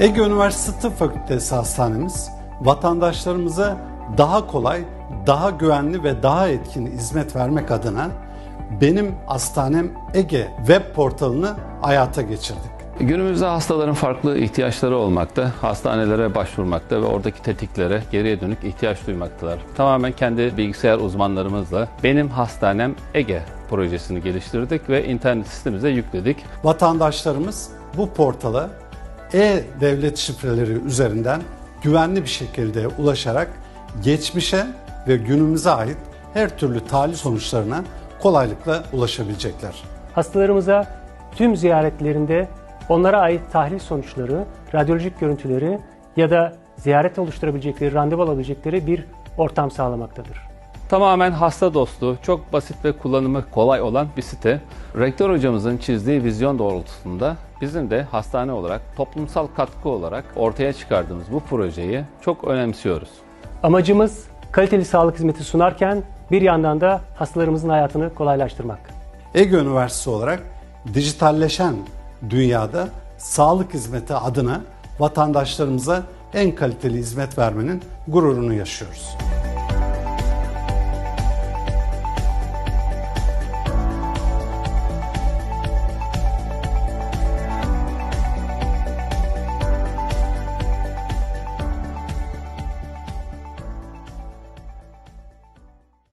Ege Üniversitesi Tıp Fakültesi Hastanemiz vatandaşlarımıza daha kolay, daha güvenli ve daha etkin hizmet vermek adına Benim Hastanem Ege web portalını hayata geçirdik. Günümüzde hastaların farklı ihtiyaçları olmakta, hastanelere başvurmakta ve oradaki tetiklere geriye dönük ihtiyaç duymaktalar. Tamamen kendi bilgisayar uzmanlarımızla Benim Hastanem Ege projesini geliştirdik ve internet sitemize yükledik. Vatandaşlarımız bu portala e-devlet şifreleri üzerinden güvenli bir şekilde ulaşarak geçmişe ve günümüze ait her türlü tahlil sonuçlarına kolaylıkla ulaşabilecekler. Hastalarımıza tüm ziyaretlerinde onlara ait tahlil sonuçları, radyolojik görüntüleri ya da ziyaret oluşturabilecekleri, randevu alabilecekleri bir ortam sağlamaktadır. Tamamen hasta dostu, çok basit ve kullanımı kolay olan bir site. Rektör hocamızın çizdiği vizyon doğrultusunda bizim de hastane olarak toplumsal katkı olarak ortaya çıkardığımız bu projeyi çok önemsiyoruz. Amacımız kaliteli sağlık hizmeti sunarken bir yandan da hastalarımızın hayatını kolaylaştırmak. Ege Üniversitesi olarak dijitalleşen dünyada sağlık hizmeti adına vatandaşlarımıza en kaliteli hizmet vermenin gururunu yaşıyoruz.